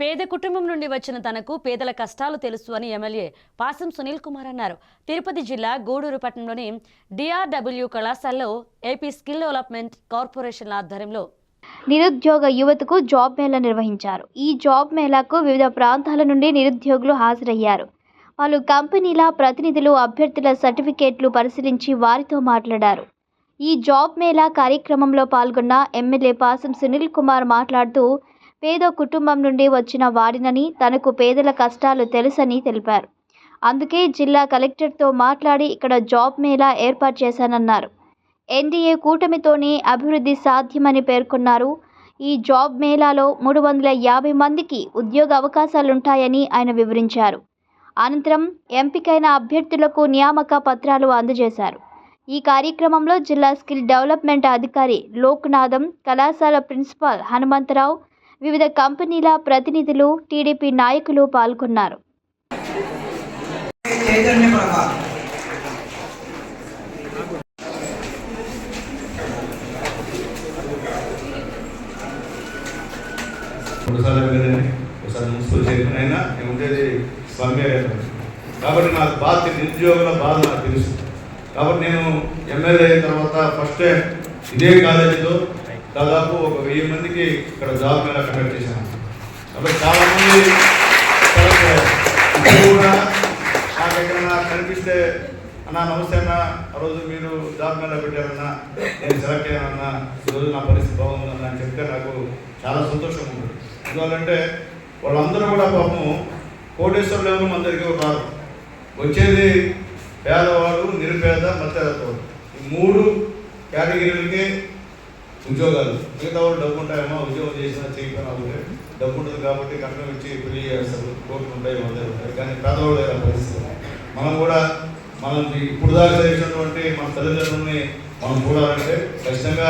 పేద కుటుంబం నుండి వచ్చిన తనకు పేదల కష్టాలు తెలుసు అని ఎమ్మెల్యే పాసం సునీల్ కుమార్ అన్నారు. తిరుపతి జిల్లా గూడూరు పట్టణంలోని డిఆర్డబ్ల్యూ కళాశాలలో ఏపీ స్కిల్ డెవలప్మెంట్ కార్పొరేషన్ ఆధ్వర్యంలో నిరుద్యోగ యువతకు జాబ్ మేళా నిర్వహించారు. ఈ జాబ్ మేళాకు వివిధ ప్రాంతాల నుండి నిరుద్యోగులు హాజరయ్యారు. వాళ్ళు కంపెనీల ప్రతినిధులు అభ్యర్థుల సర్టిఫికేట్లు పరిశీలించి వారితో మాట్లాడారు. ఈ జాబ్ మేళా కార్యక్రమంలో పాల్గొన్న ఎమ్మెల్యే పాసం సునీల్ కుమార్ మాట్లాడుతూ పేద కుటుంబం నుండి వచ్చిన వాడినని తనకు పేదల కష్టాలు తెలుసని తెలిపారు. అందుకే జిల్లా కలెక్టర్తో మాట్లాడి ఇక్కడ జాబ్ మేళా ఏర్పాటు చేశానన్నారు. ఎన్డీఏ కూటమితోనే అభివృద్ధి సాధ్యమని పేర్కొన్నారు. ఈ జాబ్ మేళాలో మూడు వందల యాభై మందికి ఉద్యోగ అవకాశాలుంటాయని ఆయన వివరించారు. అనంతరం ఎంపికైన అభ్యర్థులకు నియామక పత్రాలు అందజేశారు. ఈ కార్యక్రమంలో జిల్లా స్కిల్ డెవలప్మెంట్ అధికారి లోక్నాథం కళాశాల ప్రిన్సిపాల్ హనుమంతరావు వివిధ కంపెనీల ప్రతినిధులు టీడీపీ నాయకులు పాల్గొన్నారు. కాబట్టి నాకు బాధ నిరుద్యోగుల బాధ నాకు తెలుసు. కాబట్టి నేను ఎమ్మెల్యే అయిన తర్వాత ఫస్ట్ ఇదే కాలేజీలో దాదాపు ఒక వెయ్యి మందికి ఇక్కడ జాబ్ మేళా కండక్ట్ చేశాను. కాబట్టి చాలామంది కూడా నాకు ఎక్కడన్నా కనిపిస్తే అన్నా నమస్తే అన్న ఆ రోజు మీరు జాబ్ మేళా పెట్టారన్నా నేను సెలెక్ట్ అయ్యానన్నా ఈరోజు నా పరిస్థితి బాగుందన్న అని చెప్తే నాకు చాలా సంతోషం ఉంటుంది. ఎందువల్లంటే వాళ్ళందరూ కూడా పాపం కోటేశ్వరులు అందరికీ మన వచ్చేది పేదవాడు నిరుపేద మధ్యతరగతి ఈ మూడు కేటగిరీలకి ఉద్యోగాలు. మిగతా వాళ్ళు డబ్బు ఉంటాయేమో ఉద్యోగం చేసినా చేయకపోయినా ఉంటే డబ్బు ఉంటుంది కాబట్టి కట్నం ఇచ్చి పెళ్ళి చేస్తారు. కోట్లు ఉంటాయి మన దగ్గర ఉంటాయి. కానీ పేదవాళ్ళు లేరు పరిస్థితి. మనం కూడా మనం ఇప్పుడు దాకా చేసినటువంటి మన తల్లిదండ్రుల్ని మనం చూడాలంటే ఖచ్చితంగా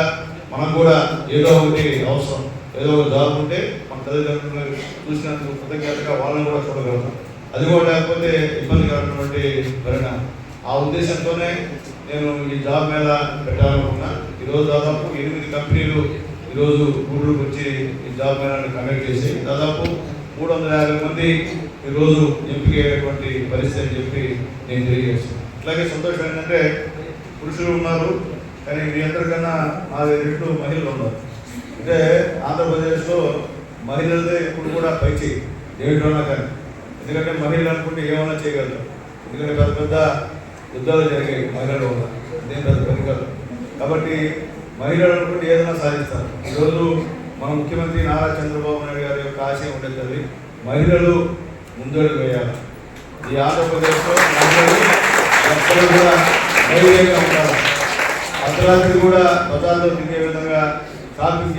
మనం కూడా ఏదో ఒకటి అవసరం. ఏదో ఒక జాబ్ ఉంటే మన తల్లిదండ్రులను చూసినందుకు కృతజ్ఞతగా వాళ్ళని కూడా చూడగలుగుతాం. అది కూడా లేకపోతే ఇబ్బందికరమైనటువంటి పరిణామం. ఆ ఉద్దేశంతోనే నేను ఈ జాబ్ మీద పెట్టాలనుకున్నా. ఈరోజు దాదాపు ఎనిమిది కంపెనీలు ఈరోజు గూడూరుకు వచ్చి ఈ జాబ్ మేళాన్ని కండక్ట్ చేసి దాదాపు మూడు వందల యాభై మంది ఈరోజు ఎంపిక అయ్యేటువంటి పరిస్థితి అని చెప్పి నేను తెలియజేస్తాను అట్లాగే సంతోషం ఏంటంటే పురుషులు ఉన్నారు కానీ మీ అందరికన్నా నాలుగు రెట్లు మహిళలు ఉన్నారు. అంటే ఆంధ్రప్రదేశ్లో మహిళలదే ఇప్పుడు కూడా పైచి దేంట్లోనా కానీ. ఎందుకంటే మహిళలు అనుకుంటే ఏమైనా చేయగలరు ఎందుకంటే పెద్ద పెద్ద యుద్ధాలు జరిగాయి మహిళలు వల్ల. అదేం పెద్ద పని కాదు. కాబట్టి మహిళలు అనుకుంటే ఏదైనా సాధిస్తారు. ఈరోజు మన ముఖ్యమంత్రి నారా చంద్రబాబు నాయుడు గారి యొక్క ఆశయం ఉండేది మహిళలు ముందడుగు వేయాలి. ఈ ఆంధ్రప్రదేశ్లో మహిళలు ఎక్కడ కూడా ధైర్యంగా ఉంటారు అర్ధరాత్రి కూడా బజార్లో తిరిగే విధంగా షాపింగ్